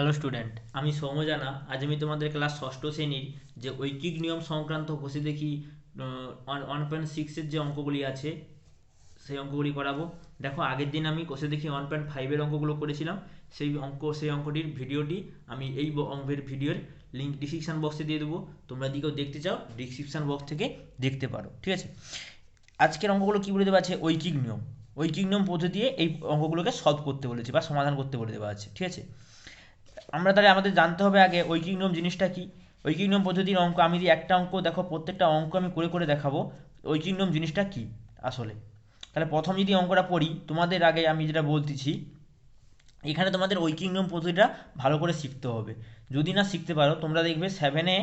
Hello student আমি সৌম্যজানা আজ আমি তোমাদের ক্লাস ষষ্ঠ শ্রেণির যে ঐকিক নিয়ম সংক্রান্ত বসে দেখি ওয়ান পয়েন্ট সিক্সের যে অঙ্কগুলি আছে, সেই অঙ্কগুলি করাবো দেখো, আগের দিন আমি কোষে দেখি ওয়ান পয়েন্ট ফাইভের অঙ্কগুলো করেছিলাম। সেই অঙ্ক, সেই অঙ্কটির ভিডিওটি আমি এই অঙ্কের ভিডিওর লিঙ্ক ডিসক্রিপশান বক্সে দিয়ে দেবো। তোমরা দিকেও দেখতে চাও ডিসক্রিপশান বক্স থেকে দেখতে পারো, ঠিক আছে? আজকের অঙ্কগুলো কী বলে দেওয়া আছে? ঐকিক নিয়ম। ঐকিক নিয়ম পদ্ধতি দিয়ে এই অঙ্কগুলোকে সলভ করতে বলেছে বা সমাধান করতে বলে দেওয়া আছে, ঠিক আছে? আমরা তাহলে আমাদের জানতে হবে আগে ঐকিক নিয়ম জিনিসটা কি? ঐকিক নিয়ম পদ্ধতির অঙ্ক, আমি যদি একটা অঙ্ক, দেখো প্রত্যেকটা অঙ্ক আমি করে করে দেখাবো ঐকিক নিয়ম জিনিসটা কি আসলে? তাহলে প্রথম যদি অঙ্কটা পড়ি, তোমাদের আগে আমি যেটা বলতেছি, এখানে তোমাদের ঐকিক নিয়ম পদ্ধতিটা ভালো করে শিখতে হবে। যদি না শিখতে পারো, তোমরা দেখবে সেভেনে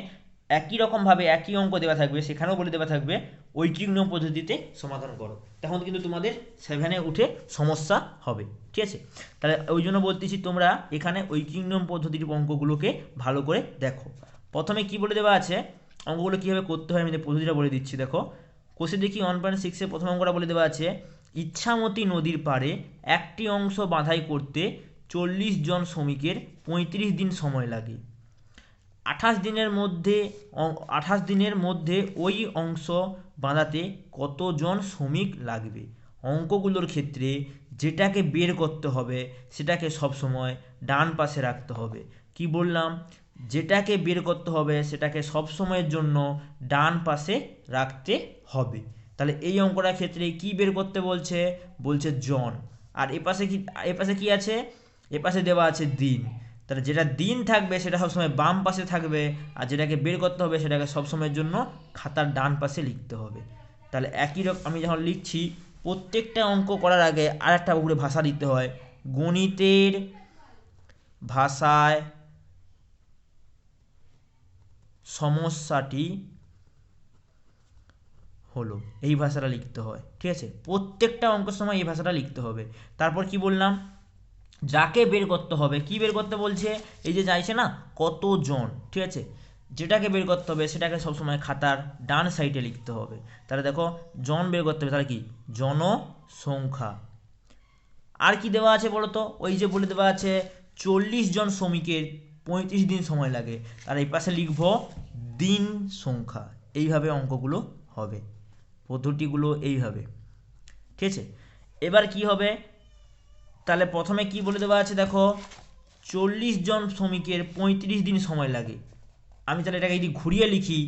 একই রকমভাবে একই অঙ্ক দেওয়া থাকবে, সেখানেও বলে দেওয়া থাকবে, ঐকিক পদ্ধতিতে সমাধান করো। তখন কিন্তু তোমাদের সেভেনে উঠে সমস্যা হবে, ঠিক আছে? তাহলে ওই জন্য বলতেছি তোমরা এখানে ঐকিক পদ্ধতির অঙ্কগুলোকে ভালো করে দেখো। প্রথমে কি বলে দেওয়া আছে? অঙ্কগুলো কীভাবে করতে হয় আমি পদ্ধতিটা বলে দিচ্ছি, দেখো। কোষে দেখি ওয়ান পয়েন্ট সিক্সের প্রথম অঙ্কটা বলে দেওয়া আছে, ইচ্ছামতি নদীর পাড়ে একটি অংশ বাঁধাই করতে চল্লিশ জন শ্রমিকের পঁয়ত্রিশ দিন সময় লাগে। আঠাশ দিনের মধ্যে আঠাশ দিনের মধ্যে ওই অংশ বাঁধাতে কতজন শ্রমিক লাগবে? অঙ্কগুলোর ক্ষেত্রে যেটাকে বের করতে হবে, সেটাকে সবসময় ডান পাশে রাখতে হবে। কি বললাম? যেটাকে বের করতে হবে, সেটাকে সবসময়ের জন্য ডান পাশে রাখতে হবে। তাহলে এই অঙ্কটার ক্ষেত্রে কি বের করতে বলছে? বলছে জন। আর এপাশে কি এপাশে পাশে কি আছে? এপাশে দেওয়া আছে দিন। তাহলে যেটা দিন থাকবে সেটা সবসময় বাম পাশে থাকবে, আর যেটাকে বের করতে হবে সেটাকে সবসময়ের জন্য খাতার ডান পাশে লিখতে হবে। তাহলে একই রকম, আমি যখন লিখছি, প্রত্যেকটা অঙ্ক করার আগে আর একটা উপরে ভাষা দিতে হয়। গণিতের ভাষায় সমস্যাটি হলো, এই ভাষাটা লিখতে হয়, ঠিক আছে? প্রত্যেকটা অঙ্কের সময় এই ভাষাটা লিখতে হবে। তারপর কি বললাম? যাকে বের করতে হবে, কি বের করতে বলছে? এই যে চাইছে না, কতজন, ঠিক আছে? যেটাকে বের করতে হবে, সেটাকে সবসময় খাতার ডান সাইডে লিখতে হবে। তাহলে দেখো, জন বের করতে হবে, তাহলে কি? জনসংখ্যা। আর কি দেওয়া আছে বলো তো ওই যে বলে দেওয়া আছে, চল্লিশ জন শ্রমিকের পঁয়ত্রিশ দিন সময় লাগে। আর এই পাশে লিখব, দিন সংখ্যা। এইভাবে অঙ্কগুলো হবে। পদ্ধতিগুলো এইভাবে। ঠিক আছে? এবার কি হবে? তাহলে প্রথমে কি বলে দেওয়া আছে দেখো? চল্লিশ জন শ্রমিকের পঁয়ত্রিশ দিন সময় লাগে। আমি তাহলে এটাকে যদি ঘুরিয়ে লিখি,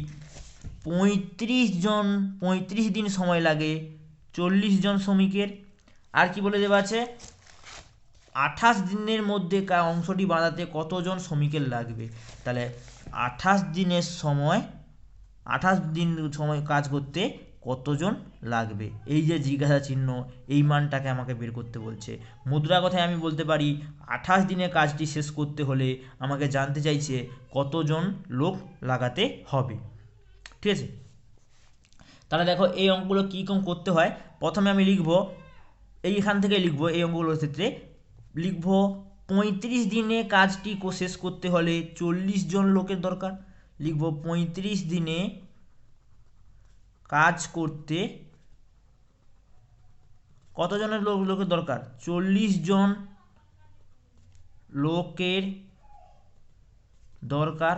পঁয়ত্রিশ জন, পঁয়ত্রিশ দিন সময় লাগে চল্লিশ জন শ্রমিকের। আর কি বলে দেওয়া আছে? আঠাশ দিনের মধ্যে অংশটি বাঁধাতে কতজন শ্রমিকের লাগবে? তাহলে আঠাশ দিনের সময়, আঠাশ দিন সময় কাজ করতে কতজন লাগবে? এই যে জিজ্ঞাসা চিহ্ন, এই মানটাকে আমাকে বের করতে বলছে। মুদ্রা কথায় আমি বলতে পারি, আঠাশ দিনে কাজটি শেষ করতে হলে আমাকে জানতে চাইছে কতজন লোক লাগাতে হবে। ঠিক আছে? তাহলে দেখো, এই অঙ্কগুলো কী কম করতে হয়? প্রথমে আমি লিখব, এইখান থেকে লিখব, এই অঙ্কগুলোর ক্ষেত্রে। লিখব, পঁয়ত্রিশ দিনে কাজটি শেষ করতে হলে চল্লিশ জন লোকের দরকার। লিখব, পঁয়ত্রিশ দিনে কাজ করতে কতজনের লোক, লোকের দরকার? চল্লিশ জন লোকের দরকার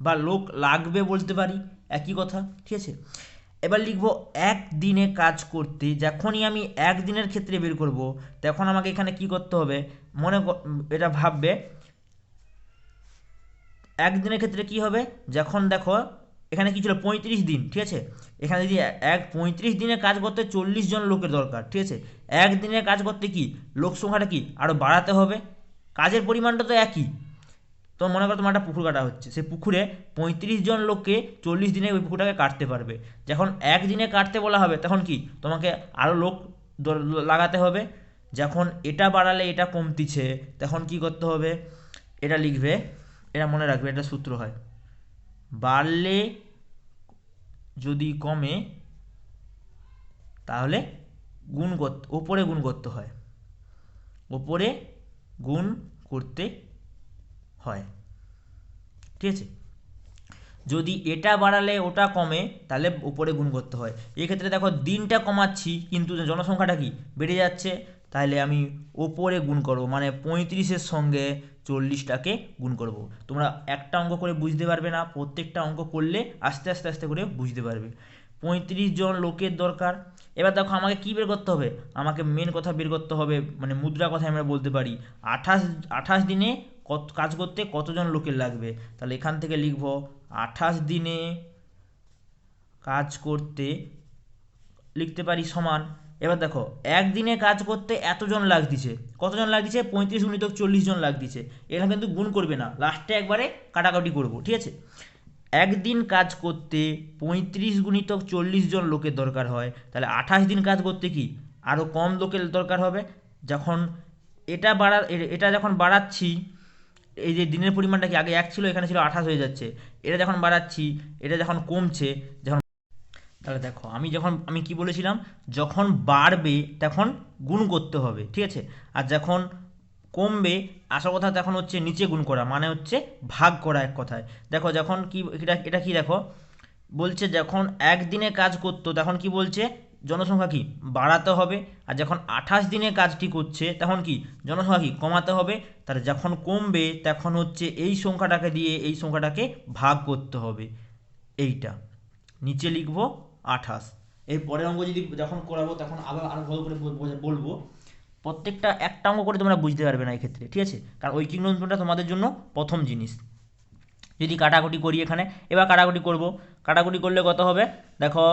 বা লোক লাগবে বলতে পারি, একই কথা, ঠিক আছে? এবার লিখব এক দিনে কাজ করতে যখনই আমি এক দিনের ক্ষেত্রে বের করব, তখন আমাকে এখানে কি করতে হবে? মনে এটা ভাববে, একদিনের ক্ষেত্রে কি হবে? যখন দেখো এখানে কি ছিল? পঁয়ত্রিশ দিন, ঠিক আছে? এখানে যদি এক পঁয়ত্রিশ দিনে কাজ করতে চল্লিশ জন লোকের দরকার, ঠিক আছে? একদিনে কাজ করতে কি? লোক সংখ্যাটা কি? আরও বাড়াতে হবে। কাজের পরিমাণটা তো একই। তো মনে করো তোমার একটা পুকুর কাটা হচ্ছে। সেই পুকুরে পঁয়ত্রিশ জন লোককে চল্লিশ দিনে ওই পুকুরটাকে কাটতে পারবে। যখন একদিনে কাটতে বলা হবে, তখন কি? তোমাকে আরও লোক লাগাতে হবে। যখন এটা বাড়ালে এটা কমতিছে, তখন কি করতে হবে? এটা লিখবে, এটা মনে রাখবে, এটা সূত্র হয়। বাড়লে যদি কমে, তাহলে গুণ করতে, ওপরে গুণ করতে হয়। ওপরে গুণ করতে হয়। ঠিক আছে? যদি এটা বাড়ালে ওটা কমে, তাহলে উপরে গুণ করতে হয়। এক্ষেত্রে দেখো, দিনটা কমাচ্ছি, কিন্তু জনসংখ্যাটা কি? বেড়ে যাচ্ছে। তাহলে আমি ওপরে গুণ করব মানে পঁয়ত্রিশের সঙ্গে চল্লিশটাকে গুণ করব। তোমরা একটা অঙ্ক করে বুঝতে পারবে না, প্রত্যেকটা অঙ্ক করলে আস্তে আস্তে আস্তে করে বুঝতে পারবে। পঁয়ত্রিশ জন লোকের দরকার। এবার দেখো আমাকে কী বের করতে হবে? আমাকে মেন কথা বের করতে হবে মানে মুদ্রা কথা আমরা বলতে পারি। আঠাশ আঠাশ দিনে কত, কাজ করতে কতজন লোকের লাগবে? তাহলে এখান থেকে লিখব, আঠাশ দিনে কাজ করতে লিখতে পারি সমান এবার দেখো, একদিনে কাজ করতে এতজন লাগতিছে কতজন লাগছে পঁয়ত্রিশ গুণিতক চল্লিশ জন লাগতিছে এখানে কিন্তু গুণ করবে না। লাস্টে একবারে কাটাকাটি করব, ঠিক আছে? একদিন কাজ করতে পঁয়ত্রিশ গুণিতক চল্লিশ জন লোকের দরকার হয়। তাহলে আঠাশ দিন কাজ করতে কি? আরও কম লোকের দরকার হবে। যখন এটা বাড়া এটা যখন বাড়াচ্ছি, এই যে দিনের পরিমাণটা কি আগে এক ছিল? এখানে ছিল আঠাশ হয়ে যাচ্ছে। এটা যখন বাড়াচ্ছি, এটা যখন কমছে, যখন তাহলে দেখো, আমি যখন, আমি কি বলেছিলাম? যখন বাড়বে তখন গুণ করতে হবে, ঠিক আছে? আর যখন কমবে আসল কথা তখন হচ্ছে নিচে গুণ করা মানে হচ্ছে ভাগ করা এক কথায়। দেখো, যখন কি, এটা এটা কি দেখো? বলছে যখন একদিনে কাজ করতো, তখন কি বলছে? জনসংখ্যা কি? বাড়াতে হবে। আর যখন আঠাশ দিনে কাজটি করছে, তখন কি? জনসংখ্যা কি? কমাতে হবে। তাহলে যখন কমবে, তখন হচ্ছে এই সংখ্যাটাকে দিয়ে, এই সংখ্যাটাকে ভাগ করতে হবে। এইটা। নিচে লিখব আঠাশ। এর পরের অঙ্ক যদি যখন করাবো, তখন আবার আরও ভালো করে বলব। প্রত্যেকটা একটা অঙ্ক করে তোমরা বুঝতে পারবে না এই ক্ষেত্রে ঠিক আছে? কারণ ঐকিক নিয়ন্ত্রণটা তোমাদের জন্য প্রথম জিনিস। যদি কাটাকুটি করি এখানে, এবার কাটাকুটি করব। কাটাকুটি করলে কত হবে? দেখো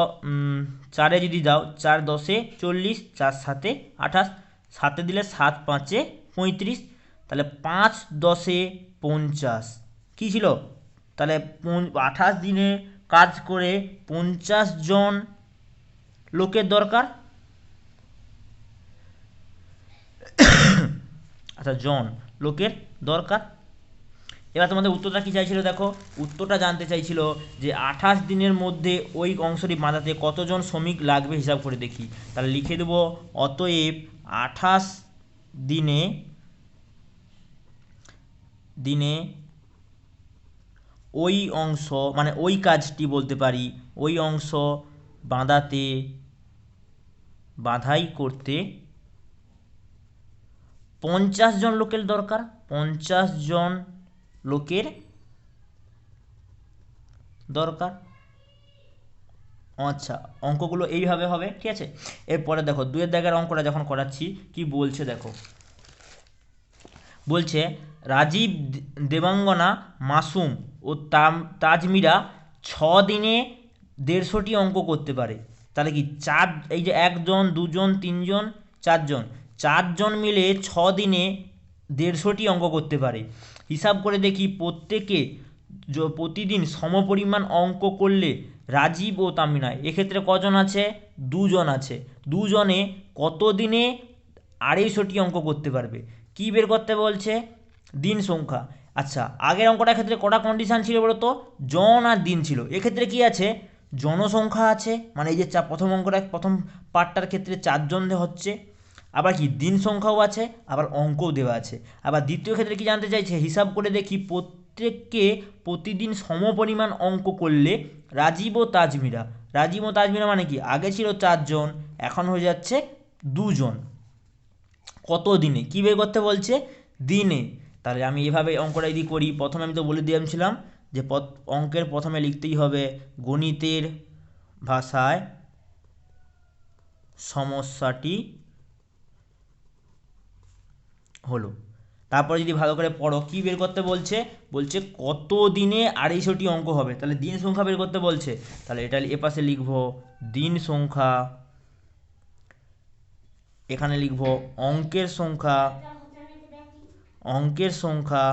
চারে যদি দাও, চার দশে চল্লিশ, চার সাতে আঠাশ, সাতে দিলে সাত পাঁচে পঁয়ত্রিশ, তাহলে পাঁচ দশে পঞ্চাশ। কী ছিল? তাহলে আঠাশ দিনে কাজ করে পঞ্চাশ জন লোকের দরকার? আচ্ছা জন লোকের দরকার? এবার তোমাদের উত্তরটা কী চাইছিল দেখো? উত্তরটা জানতে চাইছিল যে আঠাশ দিনের মধ্যে ওই অংশটি বাঁধাতে কতজন শ্রমিক লাগবে হিসাব করে দেখি। তাহলে লিখে দেবো, অতএব আঠাশ দিনে দিনে ওই অংশ মানে ওই কাজটি বলতে পারি, ওই অংশ বাঁধাতে, বাঁধাই করতে পঞ্চাশ জন লোকের দরকার, পঞ্চাশ জন লোকের দরকার। আচ্ছা অঙ্কগুলো এইভাবে হবে, ঠিক আছে? এরপরে দেখো দুয়ের দাগের অঙ্কটা যখন করাচ্ছি, কি বলছে দেখো? বলছে, রাজীব দেবাঙ্গনা মাসুম তাম- তাজমিরা ছ দিনে দেড়শোটি অঙ্ক করতে পারে। তাহলে কি চার, এই যে একজন, দুজন, তিনজন, চারজন চারজন মিলে ছ দিনে দেড়শোটি অঙ্ক করতে পারে। হিসাব করে দেখি প্রত্যেকে প্রতিদিন সমপরিমাণ অঙ্ক করলে রাজীব ও তামিনা, এক্ষেত্রে কজন আছে? দুজন আছে। দুজনে কত দিনে আড়াইশোটি অঙ্ক করতে পারবে? কি বের করতে বলছে? দিন সংখ্যা। আচ্ছা আগের অঙ্কটার ক্ষেত্রে কটা কন্ডিশান ছিল বলতো? জন আর দিন ছিল। এক্ষেত্রে কি আছে? জনসংখ্যা আছে মানে এই যে চা প্রথম অঙ্কটা, প্রথম পার্টটার ক্ষেত্রে চারজন হচ্ছে। আবার কি, দিন সংখ্যাও আছে, আবার অঙ্কও দেওয়া আছে। আবার দ্বিতীয় ক্ষেত্রে কি জানতে চাইছে? হিসাব করে দেখি প্রত্যেককে প্রতিদিন সমপরিমাণ অঙ্ক করলে রাজীব ও তাজমিরা। রাজীব ও তাজমিরা মানে কি? আগে ছিল চারজন, এখন হয়ে যাচ্ছে দুজন। কত দিনে? কী বের করতে বলছে? দিনে। তাহলে আমি এভাবে অঙ্কটা যদি করি, প্রথমে আমি তো বলে দিয়েছিলাম যে অঙ্কের প্রথমে লিখতেই হবে গণিতের ভাষায় সমস্যাটি হলো। তারপরে যদি ভালো করে পড়ো, কী বের করতে বলছে? বলছে কত দিনে আড়াইশোটি অঙ্ক হবে। তাহলে দিন সংখ্যা বের করতে বলছে। তাহলে এটা এ পাশে লিখব দিন সংখ্যা, এখানে লিখব অঙ্কের সংখ্যা অঙ্কের সংখ্যা,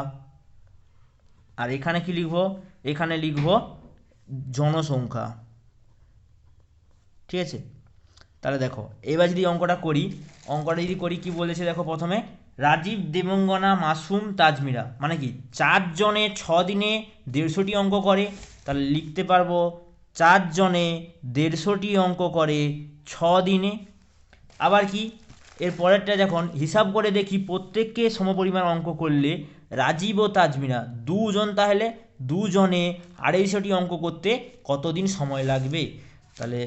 আর এখানে কি লিখব? এখানে লিখব জনসংখ্যা। ঠিক আছে? তাহলে দেখো, এবার যদি অঙ্কটা করি, অঙ্কটা যদি করি, কি বলেছে দেখো প্রথমে? রাজীব, দেবঙ্গনা, মাসুম, তাজমিরা। মানে কি? চারজনে ছ দিনে দেড়শোটি অঙ্ক করে। তাহলে লিখতে পারব চারজনে দেড়শোটি অঙ্ক করে ছ দিনে। আবার কি? এর পরেরটা যখন হিসাব করে দেখি প্রত্যেককে সমপরিমাণ অঙ্ক করলে রাজীব ও তাজমিনা দুজন তাহলে দুজনে আড়াইশোটি অঙ্ক করতে কতদিন সময় লাগবে? তাহলে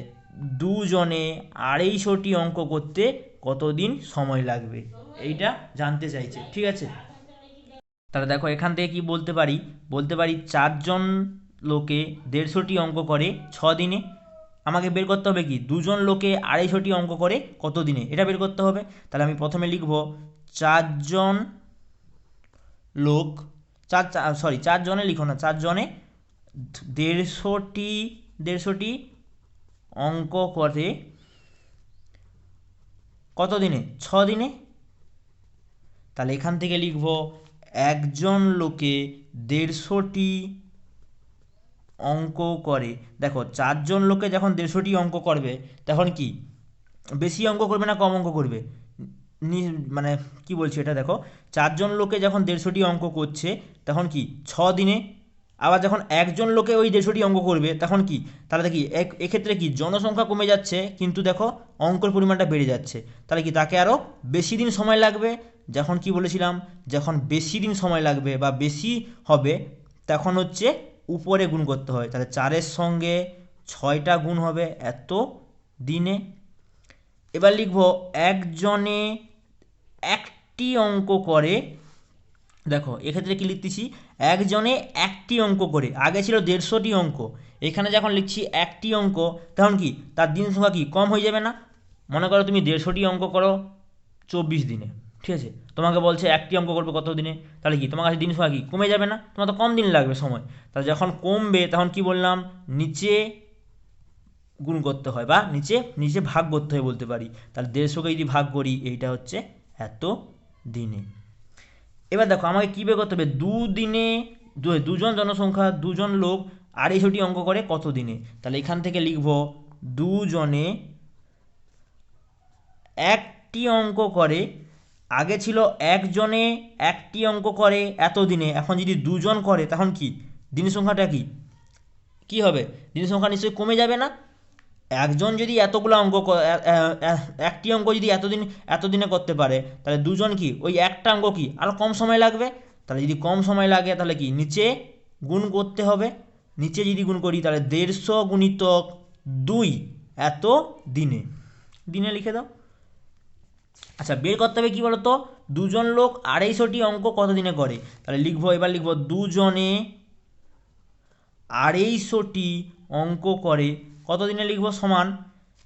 দুজনে আড়াইশোটি অঙ্ক করতে কতদিন সময় লাগবে? এইটা জানতে চাইছে, ঠিক আছে? তাহলে দেখো এখান থেকে কি বলতে পারি? বলতে পারি চারজন লোকে দেড়শোটি অঙ্ক করে ছ দিনে আমাকে বের করতে হবে কি? দুজন লোকে আড়াইশোটি অঙ্ক করে কত দিনে এটা বের করতে হবে। তাহলে আমি প্রথমে লিখব চারজন লোক, চার সরি চারজনে লিখো না, চারজনে দেড়শোটি দেড়শোটি অঙ্ক করে কত দিনে ছ দিনে তাহলে এখান থেকে লিখব একজন লোকে দেড়শোটি অঙ্ক করে। দেখো, চারজন লোকে যখন দেড়শোটি অঙ্ক করবে, তখন কি? বেশি অঙ্ক করবে না কম অঙ্ক করবে? মানে কি বলছি এটা দেখো? চারজন লোকে যখন দেড়শোটি অঙ্ক করছে, তখন কি? ছ দিনে। আবার যখন একজন লোকে ওই দেড়শোটি অঙ্ক করবে, তখন কি? তাহলে দেখি, এক, এক্ষেত্রে কি? জনসংখ্যা কমে যাচ্ছে, কিন্তু দেখো, অঙ্কের পরিমাণটা বেড়ে যাচ্ছে। তাহলে কি তাকে আরও বেশি দিন সময় লাগবে? যখন কি বলেছিলাম? যখন বেশি দিন সময় লাগবে বা বেশি হবে, তখন হচ্ছে উপরে গুণ করতে হয়। তাহলে চারের সঙ্গে ছয়টা গুণ হবে এত দিনে। এবার লিখব একজনে একটি অঙ্ক করে, দেখো এক্ষেত্রে কি লিখতেছি? একজনে একটি অঙ্ক করে, আগে ছিল দেড়শোটি অঙ্ক, এখানে যখন লিখছি একটি অঙ্ক, তখন কি? তার দিন সংখ্যা কি? কম হয়ে যাবে না? মনে করো তুমি দেড়শোটি অঙ্ক করো চব্বিশ দিনে। ঠিক আছে? তোমাকে বলছে একটি অঙ্ক করবে কত দিনে? তাহলে কি? তোমার কাছে দিন সংখ্যা কি? কমে যাবে না? তোমার তো কম দিন লাগবে সময়। তাহলে যখন কমবে, তখন কি বললাম? নিচে গুণ করতে হয় বা নিচে নিচে ভাগ করতে হয় বলতে পারি। তাহলে দেড়শোকে যদি ভাগ করি, এইটা হচ্ছে এত দিনে। এবার দেখো, আমাকে কী বের করতে হবে? দুদিনে দুজন জনসংখ্যা, দুজন লোক, আড়াইশোটি অঙ্ক করে কত দিনে? তাহলে এখান থেকে লিখব, দুজনে একটি অঙ্ক করে আগে ছিল একজনে একটি অঙ্ক করে এত দিনে এখন যদি দুজন করে তখন কি? দিন সংখ্যাটা কি? কি হবে? দিন সংখ্যা নিশ্চয়ই কমে যাবে না? একজন যদি এতগুলো অঙ্ক একটি অঙ্ক যদি এতদিন, এতদিনে করতে পারে, তাহলে দুজন কি? ওই একটা অঙ্ক কি? আরও কম সময় লাগবে? তাহলে যদি কম সময় লাগে, তাহলে কি? নিচে গুণ করতে হবে। নিচে যদি গুণ করি, তাহলে দেড়শো গুণিতক দুই এত দিনে দিনে লিখে দাও। আচ্ছা বের করতে হবে কী বলতো? দুজন লোক আড়াইশোটি অঙ্ক কত দিনে করে? তাহলে লিখব, এবার লিখব, দুজনে আড়াইশোটি অঙ্ক করে কত দিনে লিখব সমান?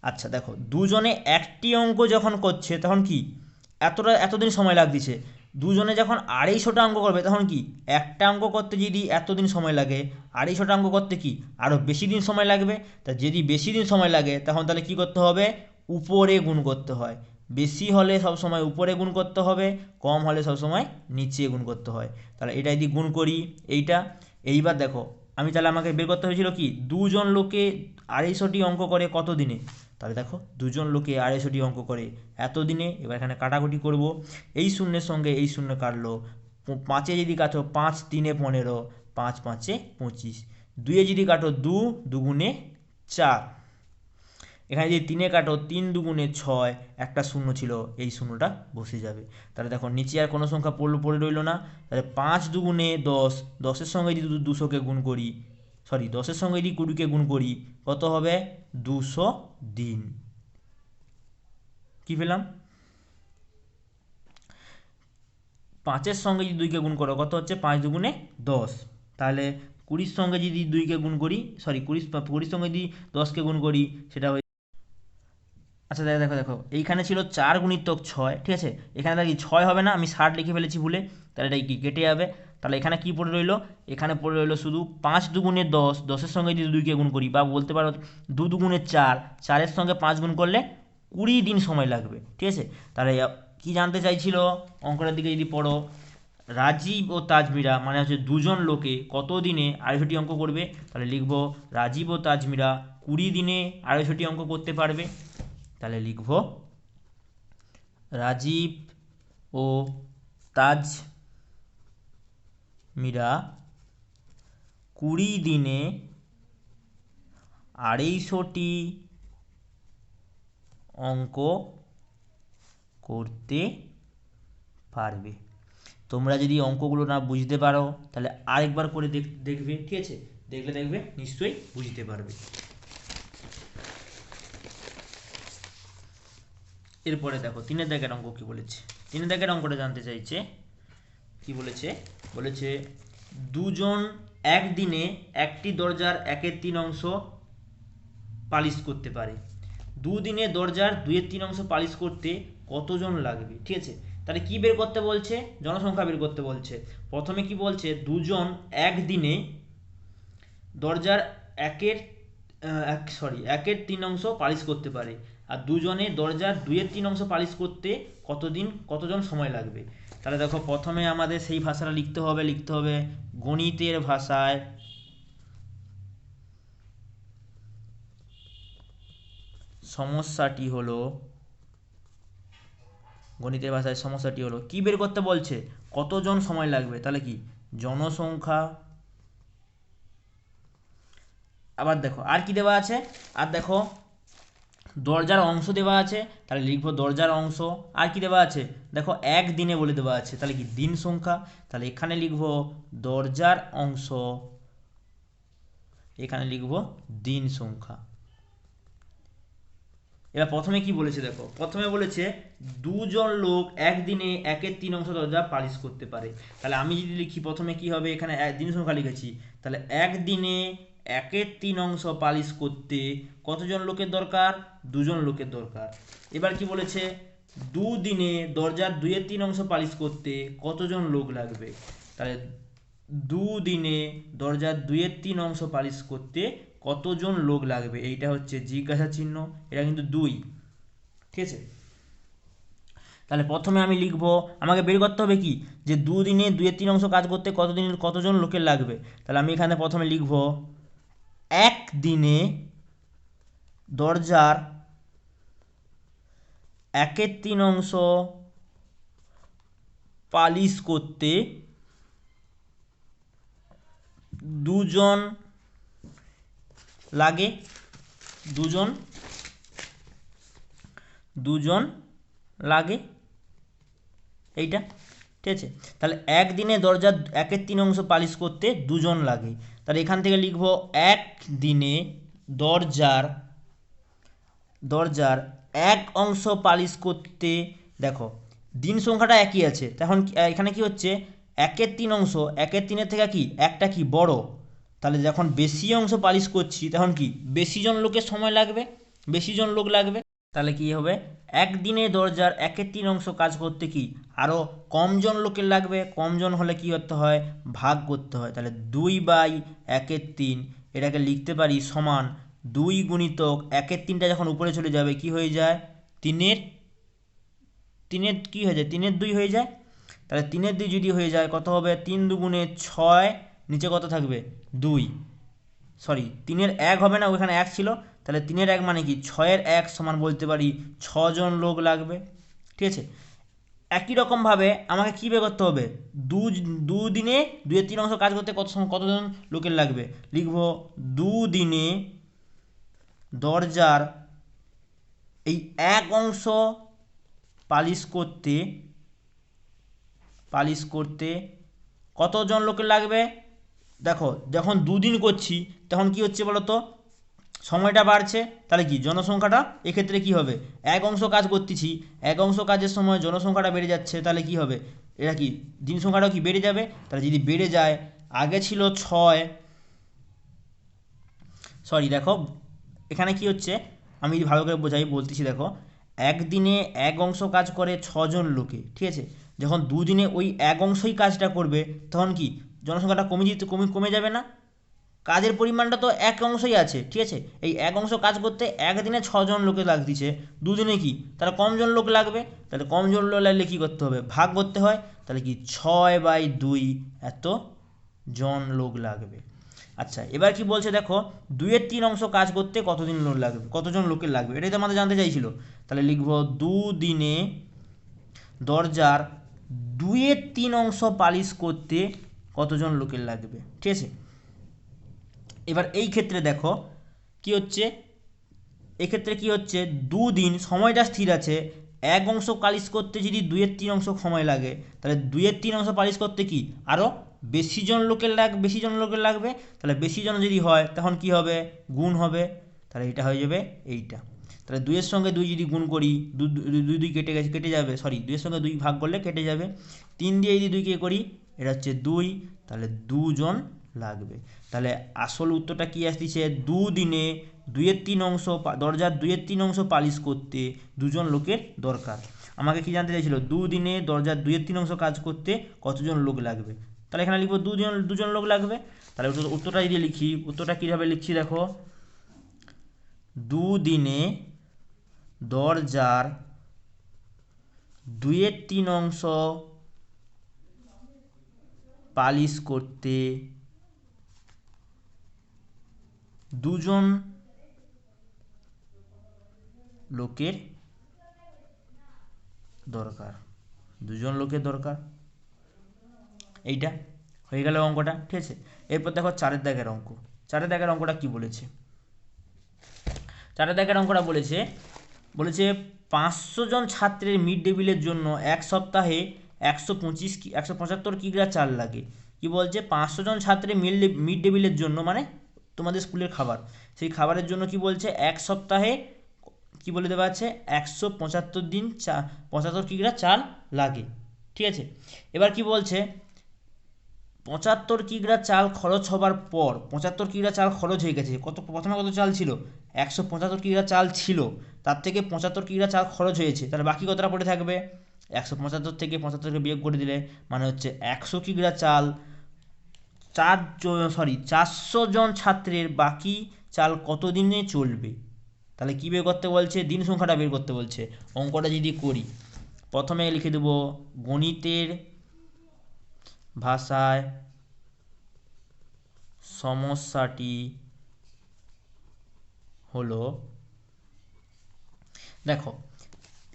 আচ্ছা দেখো, দুজনে একটি অঙ্ক যখন করছে, তখন কি? এতটা, এতদিন সময় লাগতেছে। দুজনে যখন আড়াইশোটা অঙ্ক করবে, তখন কি? একটা অঙ্ক করতে যদি এতদিন সময় লাগে, আড়াইশোটা অঙ্ক করতে কি? আরও বেশি দিন সময় লাগবে। তা যদি বেশি দিন সময় লাগে, তখন তাহলে কি করতে হবে? উপরে গুণ করতে হয়। বেশি হলে সব সময় উপরে গুণ করতে হবে, কম হলে সব সময় নিচে গুণ করতে হয়। তাহলে এটা যদি গুণ করি, এইটা। এইবার দেখো, আমি তাহলে আমাকে বের করতে হয়েছিল কি? দুজন লোকে আড়াইশোটি অঙ্ক করে কত দিনে তাহলে দেখো, দুজন লোকে আড়াইশোটি অঙ্ক করে এত দিনে এবার এখানে কাটাকুটি করব। এই শূন্যের সঙ্গে এই শূন্য কাটলো। পাঁচে যদি কাটো, পাঁচ তিনে পনেরো, পাঁচ পাঁচে পঁচিশ। দুয়ে যদি কাটো দু, দুগুণে চার। এখানে যদি তিনে কাটো, তিন দুগুণে ছয়, একটা শূন্য ছিল, এই শূন্যটা বসে যাবে। তাহলে দেখো, নিচে আর কোনো সংখ্যা পড়ল, পড়ে রইল না। তাহলে পাঁচ দুগুণে দশ, দশের সঙ্গে যদি দুশোকে গুণ করি সরি দশের সঙ্গে যদি কুড়িকে গুণ করি, কত হবে? দুশো দিন। কি পেলাম? পাঁচের সঙ্গে যদি দুইকে গুণ করো, কত হচ্ছে? পাঁচ দুগুণে দশ। তাহলে কুড়ির সঙ্গে যদি দুইকে গুণ করি সরি কুড়ির কুড়ির সঙ্গে যদি দশকে গুণ করি, সেটা আচ্ছা দেখো দেখো দেখো। এইখানে ছিল চার গুণিতক ছয়, ঠিক আছে? এখানে দেখি ছয় হবে না, আমি ষাট লিখে ফেলেছি ভুলে। তাহলে এটা কি কেটে যাবে? তাহলে এখানে কি পড়ে রইল? এখানে পড়ে রইল শুধু পাঁচ দুগুণে দশ, দশের সঙ্গে যদি দুইকে গুণ করি, বা বলতে পারো দু দুগুণে চার, চারের সঙ্গে পাঁচ গুণ করলে কুড়ি দিন সময় লাগবে, ঠিক আছে? তাহলে কি জানতে চাইছিল? অঙ্কটার দিকে যদি পড়ো, রাজীব ও তাজমিরা মানে হচ্ছে দুজন লোকে কত দিনে আড়াইশোটি অঙ্ক করবে? তাহলে লিখব, রাজীব ও তাজমিরা কুড়ি দিনে আড়াইশোটি অঙ্ক করতে পারবে। তাহলে লিখব রাজীব ও তাজ মীরা কুড়ি দিনে আড়াইশোটি অঙ্ক করতে পারবে। তোমরা যদি অঙ্কগুলো না বুঝতে পারো, তাহলে আরেকবার করে দেখ- দেখবে, ঠিক আছে? দেখলে দেখবে, নিশ্চয়ই বুঝতে পারবে। এরপরে দেখো, তিনের দাগের অঙ্ক কি বলেছে? তিনের দাগের অঙ্কটা জানতে চাইছে, কি বলেছে? বলেছে, দুজন একদিনে একটি দরজার একের তিন অংশ পালিশ করতে পারে। দুদিনে দরজার দুয়ের তিন অংশ পালিশ করতে কতজন লাগবে? ঠিক আছে? তাহলে কি বের করতে বলছে? জনসংখ্যা বের করতে বলছে। প্রথমে কি বলছে? দুজন একদিনে দরজার একের এক সরি একের তিন অংশ পালিশ করতে পারে। আর দুজনে দরজার দুইয়ের তিন অংশ পালিশ করতে কতদিন, কতজন সময় লাগবে? তাহলে দেখো, প্রথমে আমাদের সেই ভাষাটা লিখতে হবে লিখতে হবে গণিতের ভাষায় সমস্যাটি হলো, গণিতের ভাষায় সমস্যাটি হলো, কি বের করতে বলছে? কতজন সময় লাগবে? তাহলে কি? জনসংখ্যা। আবার দেখো, আর কি দেওয়া আছে? আর দেখো দরজার অংশ দেওয়া আছে, তাহলে লিখব দরজার অংশ। আর কি দেওয়া আছে? দেখো, এক দিনে বলে দেওয়া আছে। তাহলে কি দিন সংখ্যা? তাহলে এখানে লিখব দরজার অংশ। এখানে লিখব দিন সংখ্যা। এবার প্রথমে কি বলেছে দেখো? প্রথমে বলেছে, দুজন লোক একদিনে একের তিন অংশ দরজা পালিশ করতে পারে। তাহলে আমি যদি লিখি, প্রথমে কি হবে? এখানে দিন সংখ্যা লিখেছি। তাহলে একদিনে একের তিন অংশ পালিশ করতে কতজন লোকের দরকার? দুজন লোকের দরকার। এবার কি বলেছে? দুদিনে দরজার দুইয়ের তিন অংশ পালিশ করতে কতজন লোক লাগবে? তাহলে দুদিনে দরজার দুইয়ের তিন অংশ পালিশ করতে কতজন লোক লাগবে? এইটা হচ্ছে জিজ্ঞাসা চিহ্ন, এটা কিন্তু দুই। ঠিক আছে? তাহলে প্রথমে আমি লিখব, আমাকে বের করতে হবে কি? যে দুদিনে দুইয়ের তিন অংশ কাজ করতে কতদিন, কতজন লোকের লাগবে? তাহলে আমি এখানে প্রথমে লিখব এক দিনে দরজার একের তিন অংশ পালিশ করতে দুজন লাগে, দুজন দুজন লাগে। এইটা, ঠিক আছে? তাহলে একদিনে দরজা একের তিন অংশ পালিশ করতে দুজন লাগে। তাহলে এখান থেকে লিখব, এক দিনে দরজার দরজার এক অংশ পালিশ করতে, দেখো, দিন সংখ্যাটা একই আছে। তখন এখানে কি হচ্ছে? একের তিন অংশ, একের তিনের থেকে কি? একটা কি? বড়। তাহলে যখন বেশি অংশ পালিশ করছি, তখন কি? বেশি জন লোকের সময় লাগবে? বেশি জন লোক লাগবে? তাহলে কি হবে? একদিনে দরজার একের তিন অংশ কাজ করতে কি? আরও কমজন লোকের লাগবে। কমজন হলে কি করতে হয়? ভাগ করতে হয়। তাহলে দুই বাই একের তিন, এটাকে লিখতে পারি সমান দুই গুণিতক একের তিনটা যখন উপরে চলে যাবে, কি হয়ে যায়? তিনের তিনের কি হয়ে যায়? তিনের দুই হয়ে যায়। তাহলে তিনের দুই যদি হয়ে যায়, কত হবে? তিন দুগুণে ছয়, নিচে কত থাকবে? দুই। সরি তিনের এক হবে না, ওখানে এক ছিল। তাহলে তিনের এক মানে কি? ছয়ের এক সমান বলতে পারি ছজন লোক লাগবে। ঠিক আছে? একই রকমভাবে আমাকে কী বের করতে হবে? দু, দুদিনে দুয়ের তিন অংশ কাজ করতে কত সম- কতজন লোকের লাগবে? লিখব দুদিনে দরজার এই এক অংশ পালিশ করতে পালিশ করতে কতজন লোকের লাগবে? দেখো, যখন দুদিন করছি, তখন কি হচ্ছে বলো তো সময়টা বাড়ছে, তাহলে কি? জনসংখ্যাটা এক্ষেত্রে কি হবে? এক অংশ কাজ করতেছি, এক অংশ কাজের সময় জনসংখ্যাটা বেড়ে যাচ্ছে, তাহলে কি হবে? এটা কি? দিন সংখ্যাটাও কি বেড়ে যাবে? তাহলে যদি বেড়ে যায়, আগে ছিল ছয়, সরি, দেখো এখানে কি হচ্ছে? আমি যদি ভালো করে বোঝাই, বলতেছি দেখো, একদিনে এক অংশ কাজ করে ছজন লোকে, ঠিক আছে? যখন দুদিনে ওই এক অংশই কাজটা করবে, তখন কি? জনসংখ্যাটা কমে যেতে, কমে কমে যাবে না? কাজের পরিমাণটা তো এক অংশই আছে, ঠিক আছে? এই এক অংশ কাজ করতে একদিনে ছজন লোকে লাগতেছে দুদিনে কি? তাহলে কমজন লোক লাগবে? তাহলে কমজন লোক লাগলে কী করতে হবে? ভাগ করতে হয়? তাহলে কি? ছয় বাই দুই এত জন লোক লাগবে। আচ্ছা এবার কি বলছে দেখো, দুইয়ের তিন অংশ কাজ করতে কতদিন লোক লাগবে? কতজন লোকের লাগবে? এটাই তো আমাদের জানতে চাইছিল। তাহলে লিখব, দুদিনে দরজার দুইয়ের তিন অংশ পালিশ করতে কতজন লোকের লাগবে? ঠিক আছে? এবার এই ক্ষেত্রে দেখো, কি হচ্ছে? এক্ষেত্রে কি হচ্ছে? দুদিন, সময়টা স্থির আছে। এক অংশ পালিশ করতে যদি দুইয়ের তিন অংশ সময় লাগে, তাহলে দুইয়ের তিন অংশ পালিশ করতে কি? আরও বেশি জন লোকের লাগ বেশি জন লোকের লাগবে, তাহলে বেশি জন যদি হয়, তখন কি হবে? গুণ হবে। তাহলে এটা হয়ে যাবে এইটা। তাহলে দুইয়ের সঙ্গে দুই যদি গুণ করি দুই দুই কেটে গেছে, কেটে যাবে সরি দুইয়ের সঙ্গে দুই ভাগ করলে কেটে যাবে। তিন দিয়ে যদি দুইকে করি, এটা হচ্ছে দুই, তাহলে দুজন লাগবে। তাহলে আসল উত্তরটা কী আসতেছে? দুদিনে দুইয়ের তিন অংশ দরজার দুইয়ের তিন অংশ পালিশ করতে দুজন লোকের দরকার। আমাকে কি জানতে চাইছিল? দুদিনে দরজার দুইয়ের তিন অংশ কাজ করতে কতজন লোক লাগবে? তাহলে এখানে লিখব দুজন দুজন লোক লাগবে। তাহলে উত্তর- উত্তরটা যদি লিখি। উত্তরটা কীভাবে লিখছি দেখো? দুদিনে দরজার দুইয়ের তিন অংশ পালিশ করতে দুজন লোকের দরকার। দুজন লোকের দরকার। এইটা হয়ে গেল অঙ্কটা, ঠিক আছে? এরপর দেখো চারের দাগের অঙ্ক। চারের দাগের অঙ্কটা কি বলেছে? চারের দাগের অঙ্কটা বলেছে বলেছে পাঁচশো জন ছাত্রের মিড ডে মিলের জন্য এক সপ্তাহে একশো পঁচিশ একশো পঁচাত্তর কিগ্রা চাল লাগে? কি বলছে? পাঁচশো জন ছাত্রের মিল মিড ডে মিলের জন্য মানে তোমাদের স্কুলের খাবার। সেই খাবারের জন্য কি বলছে? এক সপ্তাহে কি বলে দেওয়া আছে? একশো পঁচাত্তর দিন চা, পঁচাত্তর কিগ্রা চাল লাগে। ঠিক আছে? এবার কি বলছে? পঁচাত্তর কিগ্রা চাল খরচ হবার পর, পঁচাত্তর কিগ্রা চাল খরচ হয়ে গেছে। কত, প্রথমে কত চাল ছিল? একশো পঁচাত্তর কিগ্রা চাল ছিল। তার থেকে পঁচাত্তর কিগ্রা চাল খরচ হয়েছে। তাহলে বাকি কতটা পড়ে থাকবে? একশো পঁচাত্তর থেকে পঁচাত্তরকে বিয়োগ করে দিলে মানে হচ্ছে একশো কিগ্রা চাল চার সরি চারশো জন ছাত্রের বাকি চাল কত দিনে চলবে? তাহলে কী বের করতে বলছে? দিন সংখ্যাটা বের করতে বলছে। অঙ্কটা যদি করি, প্রথমে লিখে দেবো গণিতের ভাষায় সমস্যাটি হলো, দেখো,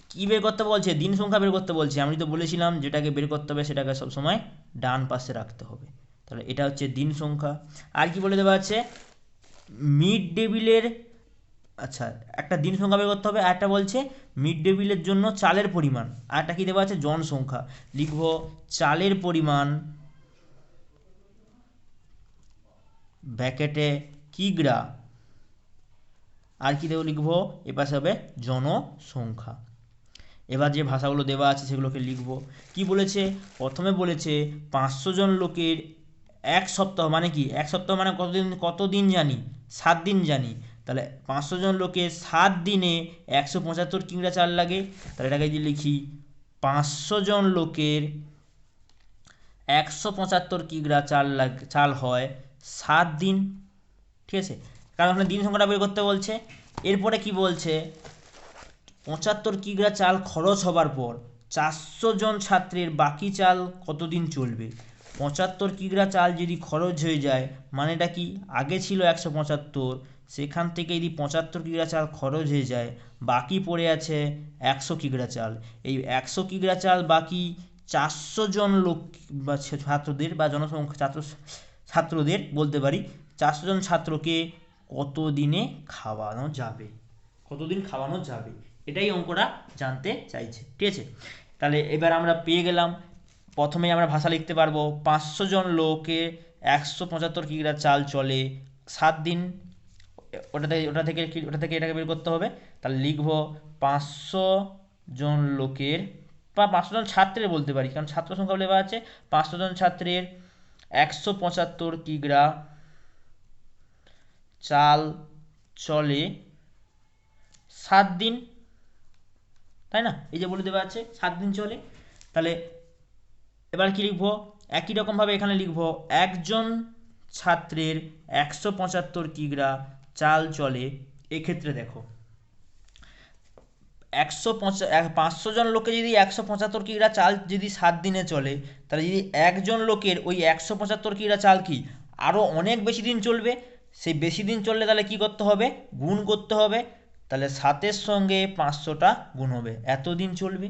কী বের করতে বলছে? দিন সংখ্যা বের করতে বলছে। আমি তো বলেছিলাম যেটাকে বের করতে হবে সেটাকে সবসময় ডান পাশে রাখতে হবে। তাহলে এটা হচ্ছে দিন সংখ্যা। আর কি বলে দেওয়া আছে? মিড ডে মিলের আচ্ছা একটা দিন সংখ্যা বের করতে হবে, আর একটা বলছে মিড ডে মিলের জন্য চালের পরিমাণ, আর একটা কী দেওয়া আছে? জনসংখ্যা লিখব চালের পরিমাণ ব্যাকেটে কিগ্রা, আর কি দেবো লিখব? এপাশে হবে জনসংখ্যা এবার যে ভাষাগুলো দেওয়া আছে সেগুলোকে লিখব। কি বলেছে? প্রথমে বলেছে পাঁচশো জন লোকের এক সপ্তাহ মানে কি? এক সপ্তাহ মানে কতদিন কতদিন জানি? সাত দিন জানি। তাহলে পাঁচশো জন লোকের সাত দিনে একশো পঁচাত্তর কিংরা চাল লাগে। তাহলে এটাকে যদি লিখি, পাঁচশো জন লোকের একশো পঁচাত্তর কিগ্রা চাল লাগ, চাল হয় সাত দিন। ঠিক আছে? কারণ ওখানে দিন সংখ্যাটা বের করতে বলছে। এরপরে কি বলছে? পঁচাত্তর কিগ্রা চাল খরচ হবার পর চারশো জন ছাত্রের বাকি চাল কতদিন চলবে? পঁচাত্তর কিগ্রা চাল যদি খরচ হয়ে যায়, মানেটা কি? আগে ছিল একশো পঁচাত্তর সেখান থেকে যদি পঁচাত্তর কিগ্রা চাল খরচ হয়ে যায়, বাকি পড়ে আছে একশো কিগ্রা চাল। এই একশো কিগ্রা চাল বাকি চারশো জন লোক বা ছাত্রদের বা জনসংখ্যা, ছাত্র, ছাত্রদের বলতে পারি, চারশো জন ছাত্রকে কত দিনে খাওয়ানো যাবে? কতদিন খাওয়ানো যাবে? এটাই অঙ্কটা জানতে চাইছে। ঠিক আছে? তাহলে এবার আমরা পেয়ে গেলাম। প্রথমে আমরা ভাষা লিখতে পারব, পাঁচশো জন লোকে একশো পঁচাত্তর কিগ্রা চাল চলে সাত দিন ওটা থেকে ওটা থেকে কি- ওটা থেকে এটাকে বের করতে হবে। তাহলে লিখব পাঁচশো জন লোকের, বা পাঁচশো জন ছাত্রের বলতে পারি, কারণ ছাত্র সংখ্যা লেখা আছে। পাঁচশো জন ছাত্রের একশো পঁচাত্তর কিগ্রা চাল চলে সাত দিন, তাই না? এই যে বলে দেওয়া আছে, সাত দিন চলে। তাহলে এবার কি লিখব? একই রকমভাবে এখানে লিখব, একজন ছাত্রের একশো পঁচাত্তর কিগ্রা চাল চলে, এক্ষেত্রে দেখো। একশো পঁচা পাঁচশো জন লোকে যদি একশো পঁচাত্তর কিগ্রা চাল যদি সাত দিনে চলে, তাহলে যদি একজন লোকের ওই একশো পঁচাত্তর কিগ্রা চাল কি আরও অনেক বেশি দিন চলবে? সেই বেশি দিন চললে তাহলে কি করতে হবে? গুণ করতে হবে। তাহলে সাতের সঙ্গে পাঁচশোটা গুণ হবে। এত দিন চলবে।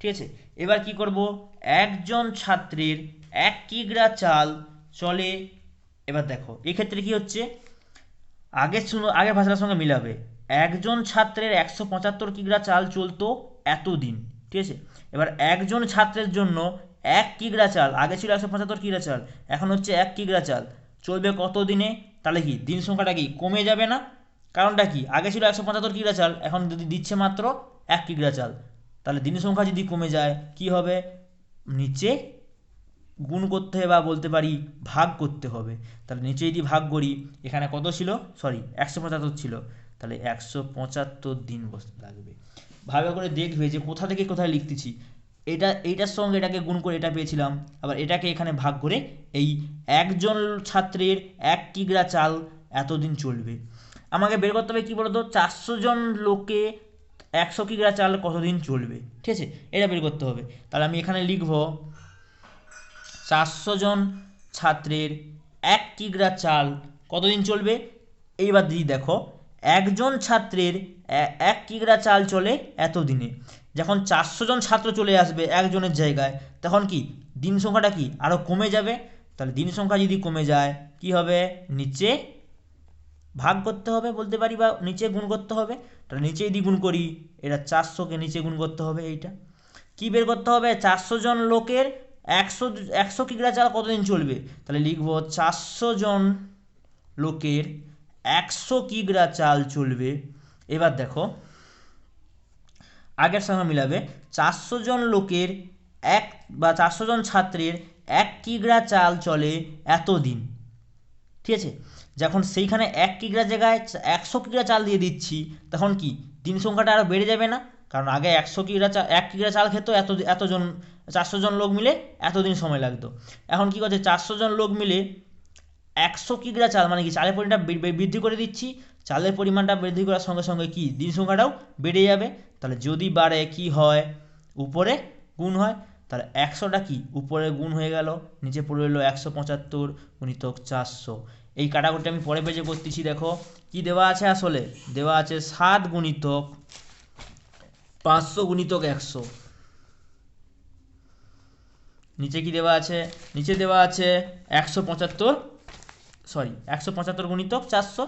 ঠিক আছে? এবার কি করব? একজন ছাত্রের এক কিগ্রা চাল চলে। এবার দেখো, এক্ষেত্রে কি হচ্ছে? আগের শুনো আগের ভাষার সঙ্গে মিলাবে। একজন ছাত্রের একশো পঁচাত্তর কিগ্রা চাল চলতো এতদিন, ঠিক আছে? এবার একজন ছাত্রের জন্য এক কিগ্রা চাল, আগে ছিল একশো পঁচাত্তর কিগ্রা চাল, এখন হচ্ছে এক কিগ্রা চাল। চলবে কত দিনে তাহলে কি, দিন সংখ্যাটা কি, কমে যাবে না? কারণটা কি, আগে ছিল একশো পঁচাত্তর কিগ্রা চাল, এখন যদি দিচ্ছে মাত্র এক কিগ্রা চাল। তাহলে দিন সংখ্যা যদি কমে যায়, কি হবে? নিচে গুণ করতে হবে বা বলতে পারি ভাগ করতে হবে। তাহলে নিচে যদি ভাগ করি, এখানে কত ছিল? সরি একশো পঁচাত্তর ছিল। তাহলে একশো পঁচাত্তর দিন বসতে লাগবে। ভালো করে দেখবে যে কোথা থেকে কোথায় লিখতেছি। এটা, এইটার সঙ্গে এটাকে গুণ করে এটা পেয়েছিলাম। আবার এটাকে এখানে ভাগ করে এই একজন ছাত্রের এক কিগ্রা চাল এতদিন চলবে। আমাকে বের করতে হবে কী বলতো? চারশো জন লোকে একশো কিগ্রা চাল কতদিন চলবে? ঠিক আছে? এটা বের করতে হবে। তাহলে আমি এখানে লিখব চারশো জন ছাত্রের এক কিগ্রা চাল কতদিন চলবে? এইবার দিদি দেখো, একজন ছাত্রের এক কিগ্রা চাল চলে এত দিনে যখন চারশো জন ছাত্র চলে আসবে একজনের জায়গায়, তখন কি দিন সংখ্যাটা কি আরও কমে যাবে? তাহলে দিন সংখ্যা যদি কমে যায়, কি হবে? নিচে ভাগ করতে হবে বলতে পারি বা নিচে গুণ করতে হবে? তাহলে নিচে যদি গুণ করি, এটা চারশোকে নিচে গুণ করতে হবে এইটা। কি বের করতে হবে? চারশো জন লোকের একশো একশো কিগ্রা চাল কতদিন চলবে? তাহলে লিখব চারশো জন লোকের একশো কিগ্রা চাল চলবে। এবার দেখো, আগের সঙ্গে মিলাবে। চারশো জন লোকের এক বা চারশো জন ছাত্রের এক কিগ্রা চাল চলে এত দিন ঠিক আছে? যখন সেইখানে এক কিগ্রা জায়গায় একশো কিগ্রা চাল দিয়ে দিচ্ছি, তখন কি? দিন সংখ্যাটা আরও বেড়ে যাবে না? কারণ আগে একশো কিগ্রা চাল এক কিগ্রা চাল খেত এত এতজন চারশো জন লোক মিলে এতদিন সময় লাগতো। এখন কি করছে? চারশো জন লোক মিলে একশো কিগ্রা চাল মানে কি চালের পরিমাণটা বৃদ্ধি করে দিচ্ছি। চালের পরিমাণটা বৃদ্ধি করার সঙ্গে সঙ্গে কি? দিন সংখ্যাটাও বেড়ে যাবে। তাহলে যদি বাড়ে কি হয়? উপরে গুণ হয়। তাহলে একশোটা কি? উপরে গুণ হয়ে গেল। নিচে পড়ে এলো একশো পঁচাত্তর গুণিতক চারশো। এই কাটাকুটি আমি পরে পেজে করতেছি, দেখো। কি দেওয়া আছে আসলে? দেওয়া আছে সাত গুণিতক পাঁচশো গুণিতক একশো। নিচে কি দেওয়া আছে? নিচে দেওয়া আছে একশো পঁচাত্তর সরি একশো পঁচাত্তর গুণিতক চারশো।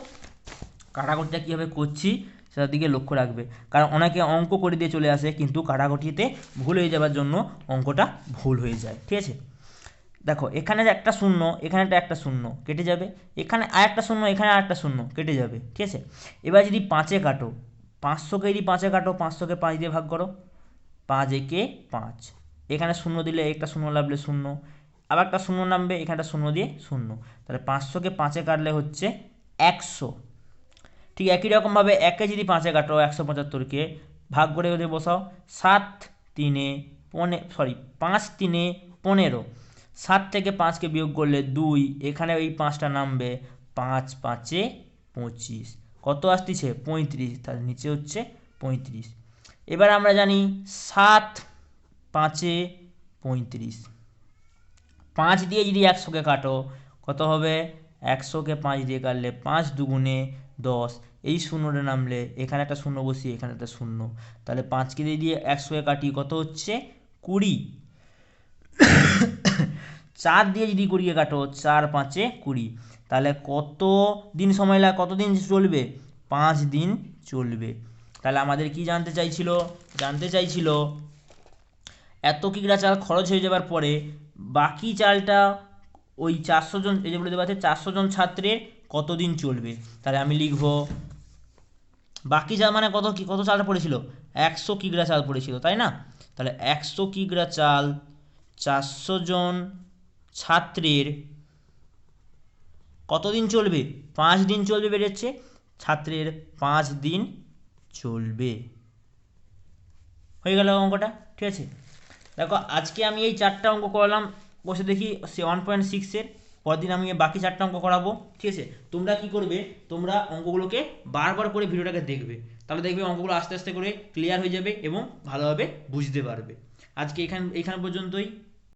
কাটাকুটিটা কীভাবে করছি সেটার দিকে লক্ষ্য রাখবে। কারণ অনেকে অঙ্ক করে দিয়ে চলে আসে, কিন্তু কাটাকুটিতে ভুল হয়ে যাওয়ার জন্য অঙ্কটা ভুল হয়ে যায়। ঠিক আছে? দেখো, এখানে যে একটা শূন্য, এখানে একটা একটা শূন্য, কেটে যাবে। এখানে আর একটা শূন্য, এখানে আর একটা শূন্য, কেটে যাবে। ঠিক আছে? এবার যদি পাঁচে কাটো পাঁচশোকে যদি পাঁচে কাটো, পাঁচশোকে পাঁচ দিয়ে ভাগ করো, পাঁচ একে পাঁচ? এখানে শূন্য দিলে একটা শূন্য লাগলে শূন্য, আবার একটা শূন্য নামবে এখানে একটা শূন্য দিয়ে শূন্য। তাহলে পাঁচশোকে পাঁচে কাটলে হচ্ছে একশো। ঠিক একই রকমভাবে একে যদি পাঁচে কাটো, একশো পঁচাত্তরকে ভাগ করে ওদের বসাও, সাত তিনে পনে সরি পাঁচ তিনে পনেরো। সাত থেকে পাঁচকে বিয়োগ করলে দুই, এখানে ওই পাঁচটা নামবে পাঁচ পাঁচে পঁচিশ। কত আসতেছে? পঁয়ত্রিশ, তাহলে নিচে হচ্ছে পঁয়ত্রিশ। এবার আমরা জানি সাত পাঁচে পঁয়ত্রিশ। পাঁচ দিয়ে যদি একশোকে কাটো, কত হবে? একশোকে পাঁচ দিয়ে কাটলে পাঁচ দুগুণে দশ। এই শূন্যটা নামলে এখানে একটা শূন্য বসিয়ে এখানে একটা শূন্য। তাহলে পাঁচকে দিয়ে দিয়ে একশোকে কাটি কত হচ্ছে? কুড়ি। চার দিয়ে যদি কুড়িয়ে কাটো, চার পাঁচে কুড়ি। তাহলে কত দিন সময় লাগে কত দিন চলবে? পাঁচ দিন চলবে। তাহলে আমাদের কি জানতে চাইছিল? জানতে চাইছিল এত কিগ্রা চাল খরচ হয়ে যাবার পরে বাকি চালটা ওই চারশো জন, এই যে বলে দেওয়া আছে চারশো জন ছাত্রের কতদিন চলবে? তাহলে আমি লিখব, বাকি চাল মানে কত কত চালটা পড়েছিল? একশো কিগ্রা চাল পড়েছিল, তাই না? তাহলে একশো কিগ্রা চাল চারশো জন ছাত্রের কতদিন চলবে? পাঁচ দিন চলবে বেরোচ্ছে, ছাত্রের পাঁচ দিন চলবে। হয়ে গেল অঙ্কটা, ঠিক আছে? দেখো, আজকে আমি এই চারটা অঙ্ক করালাম, বসে দেখি সে ওয়ান পয়েন্ট সিক্সের পরদিন আমি বাকি চারটা অঙ্ক করাবো, ঠিক আছে? তোমরা কি করবে? তোমরা অঙ্কগুলোকে বারবার করে ভিডিওটাকে দেখবে। তাহলে দেখবে অঙ্কগুলো আস্তে আস্তে করে ক্লিয়ার হয়ে যাবে এবং ভালোভাবে বুঝতে পারবে। আজকে এখান এখান পর্যন্তই।